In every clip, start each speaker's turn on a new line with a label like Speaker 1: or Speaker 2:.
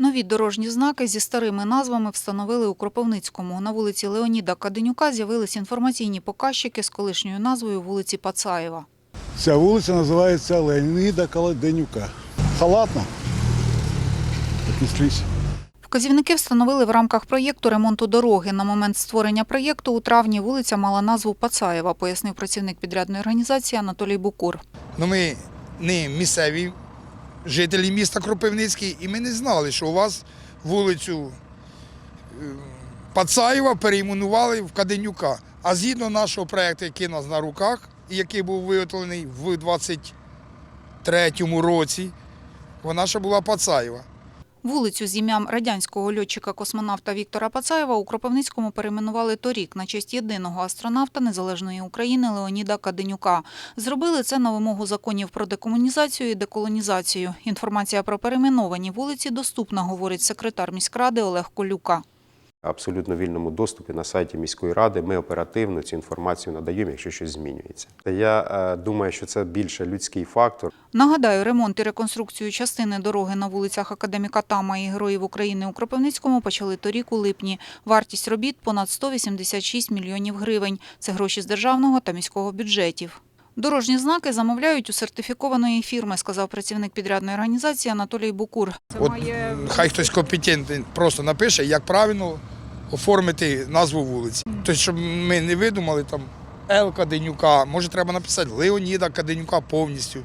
Speaker 1: Нові дорожні знаки зі старими назвами встановили у Кропивницькому. На вулиці Леоніда Каденюка з'явились інформаційні показчики з колишньою назвою вулиці Пацаєва.
Speaker 2: Ця вулиця називається Леоніда Каладенюка. Халатно. Такий.
Speaker 1: Вказівники встановили в рамках проєкту ремонту дороги. На момент створення проєкту у травні вулиця мала назву Пацаєва, пояснив працівник підрядної організації Анатолій Букур.
Speaker 3: Ну, ми не місцеві жителі міста Кропивницький, і ми не знали, що у вас вулицю е, Пацаєва перейменували в Каденюка. А згідно нашого проєкту, який у нас на руках, який був виготовлений в 23-му році, вона ще була Пацаєва.
Speaker 1: Вулицю з ім'ям радянського льотчика-космонавта Віктора Пацаєва у Кропивницькому перейменували торік на честь єдиного астронавта Незалежної України Леоніда Каденюка. Зробили це на вимогу законів про декомунізацію і деколонізацію. Інформація про перейменовані вулиці доступна, говорить секретар міськради Олег Колюка.
Speaker 4: Абсолютно вільному доступі на сайті міської ради. Ми оперативно цю інформацію надаємо, якщо щось змінюється. Я е, думаю, що це більше людський фактор.
Speaker 1: Нагадаю, ремонт і реконструкцію частини дороги на вулицях Академіка Тама і Героїв України у Кропивницькому почали торік у липні. Вартість робіт – понад 186 мільйонів гривень. Це гроші з державного та міського бюджетів. Дорожні знаки замовляють у сертифікованої фірми, сказав працівник підрядної організації Анатолій Букур.
Speaker 3: От хай хтось компетентний просто напише, як правильно оформити назву вулиці. Тобто, щоб ми не видумали там Л Каденюка, може треба написати Леоніда Каденюка повністю.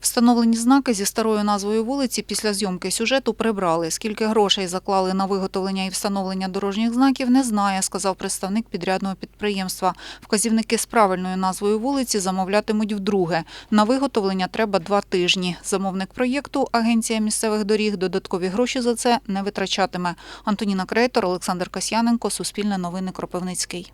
Speaker 1: Встановлені знаки зі старою назвою вулиці після зйомки сюжету прибрали. Скільки грошей заклали на виготовлення і встановлення дорожніх знаків, не знає, сказав представник підрядного підприємства. Вказівники з правильною назвою вулиці замовлятимуть вдруге. На виготовлення треба два тижні. Замовник проєкту, агенція місцевих доріг, додаткові гроші за це не витрачатиме. Антоніна Крейтор, Олександр Касьяненко, Суспільне новини Кропивницький.